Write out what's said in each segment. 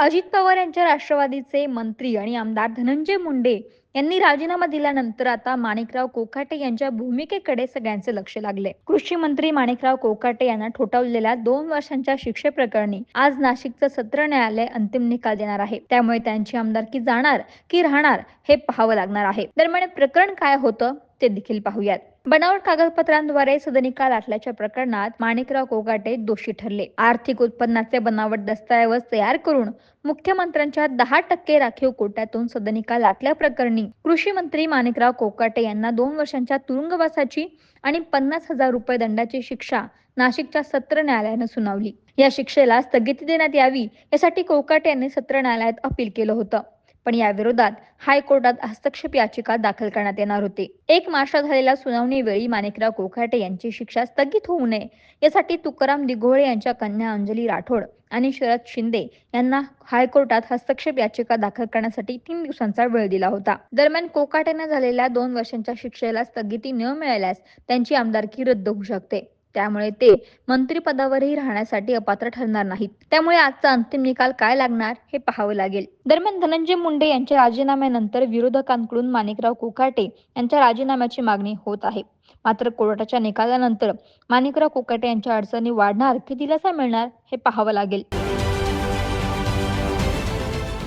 अजित पवार यांच्या राष्ट्रवादीचे मंत्री आणि आमदार धनंजय मुंडे यांनी राजीनामा दिल्यानंतर आता माणिकराव कोकाटे यांच्या भूमिकेकडे सगळ्यांचे लक्ष लागले. कृषी मंत्री माणिकराव कोकाटे यांना ठोठावलेल्या दोन वर्षांच्या शिक्षेप्रकरणी आज नाशिकचं सत्र न्यायालय अंतिम निकाल देणार आहे. त्यामुळे त्यांची आमदारकी जाणार की राहणार हे पाहावं लागणार आहे. दरम्यान प्रकरण काय होतं? ते देखील पाहूयात. बनावट कागदपत्रांद्वारे सदनिका लाटल्याच्या प्रकरणात माणिकराव कोकाटे दोषी ठरले. आर्थिक उत्पन्नाचे बनावट दस्तऐवज तयार करून मुख्यमंत्र्यांच्या दहा टक्के राखीव कोट्यातून सदनिका लाटल्या प्रकरणी. कृषी मंत्री माणिकराव कोकाटे यांना दोन वर्षांच्या तुरुंगवासाची आणि पन्नास हजार रुपये दंडाची शिक्षा नाशिकच्या सत्र न्यायालयानं सुनावली. या शिक्षेला स्थगिती देण्यात यावी यासाठी कोकाटे यांनी सत्र न्यायालयात अपील केलं होतं. पण या विरोधात हायकोर्टात हस्तक्षेप याचिका दाखल करण्यात येणार होती. एक मार्चला झालेल्या सुनावणीवेळी माणिकराव कोकाटे यांची शिक्षा स्थगित होऊ नये यासाठी तुकाराम दिघोळे यांच्या कन्या अंजली राठोड आणि शरद शिंदे यांना हायकोर्टात हस्तक्षेप याचिका दाखल करण्यासाठी तीन दिवसांचा वेळ दिला होता. दरम्यान कोकाटेनं झालेल्या दोन वर्षांच्या शिक्षेला स्थगिती न मिळाल्यास त्यांची आमदारकी रद्द होऊ शकते. त्यामुळे ते मंत्रिपदावरही राहण्यासाठी अपात्र ठरणार नाहीत. त्यामुळे आजचा अंतिम निकाल काय लागणार हे पाहावं लागेल. दरम्यान धनंजय मुंडे यांच्या राजीनाम्यानंतर विरोधकांकडून माणिकराव कोकाटे यांच्या राजीनाम्याची मागणी होत आहे. मात्र कोर्टाच्या निकालानंतर माणिकराव कोकाटे यांच्या अडचणी वाढणार की दिलासा मिळणार हे पाहावं लागेल.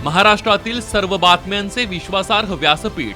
महाराष्ट्रातील सर्व बातम्यांचे विश्वासार्ह व्यासपीठ